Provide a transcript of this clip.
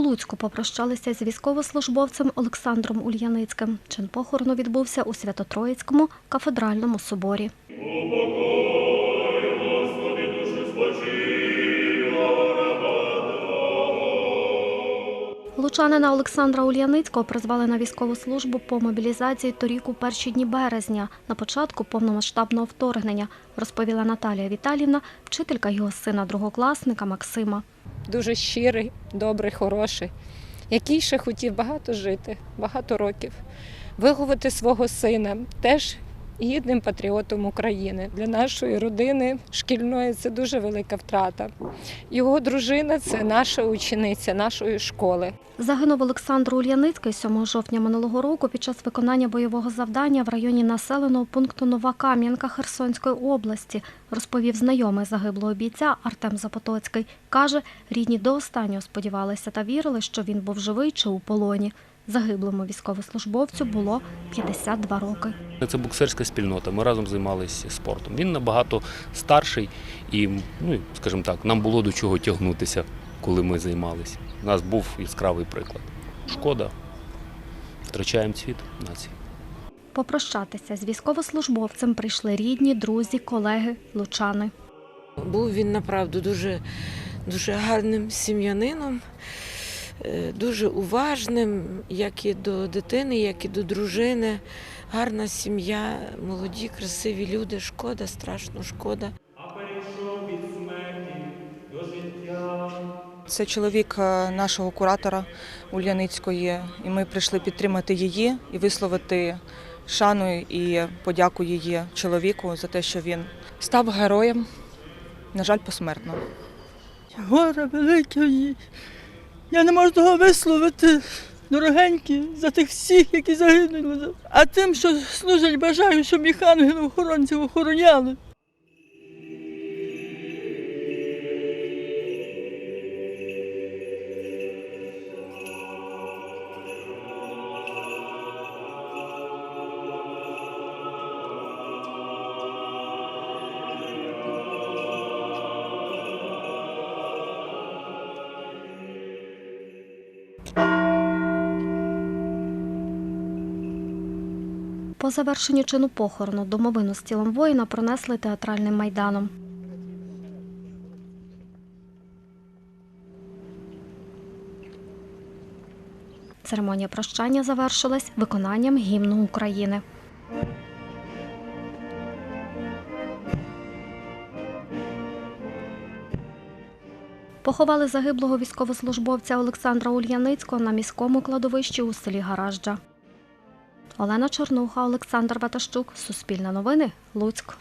Луцьку попрощалися з військовослужбовцем Олександром Ульяницьким. Чин похорону відбувся у Свято-Троїцькому кафедральному соборі. Лучанина Олександра Ульяницького призвали на військову службу по мобілізації торік у перші дні березня, на початку повномасштабного вторгнення, розповіла Наталія Віталівна, вчителька його сина другокласника Максима. дуже щирий, добрий, хороший, який ще хотів багато жити, багато років, виховати свого сина, теж гідним патріотом України. Для нашої родини шкільної це дуже велика втрата. Його дружина це наша учениця нашої школи. Загинув Олександр Ульяницький 7 жовтня минулого року під час виконання бойового завдання в районі населеного пункту Нова Кам'янка Херсонської області, розповів знайомий загиблого бійця Артем Запотоцький. Каже, рідні до останнього сподівалися та вірили, що він був живий чи у полоні. Загиблому військовослужбовцю було 52 роки. Це боксерська спільнота. Ми разом займалися спортом. Він набагато старший і, ну, скажімо так, нам було до чого тягнутися, коли ми займалися. У нас був яскравий приклад. Шкода. Втрачаємо цвіт нації. Попрощатися з військовослужбовцем прийшли рідні, друзі, колеги, лучани. Був він направду дуже, дуже гарним сім'янином, дуже уважним, як і до дитини, як і до дружини. Гарна сім'я, молоді, красиві люди. Шкода, страшно шкода. Це чоловік е, нашого куратора Ульяницької, і ми прийшли підтримати її і висловити шану і подяку її чоловіку за те, що він став героєм, на жаль, посмертно. горе велике. Я не можу того висловити, дорогенькі, за тих всіх, які загинули. А тим, що служать, бажаю, щоб їх ангели-охоронців охороняли. По завершенню чину похорону домовину з тілом воїна пронесли театральним майданом. Церемонія прощання завершилась виконанням гімну України. Поховали загиблого військовослужбовця Олександра Ульяницького на міському кладовищі у селі Гаражджа. Олена Чорнуха, Олександр Ватащук, Суспільне новини, Луцьк.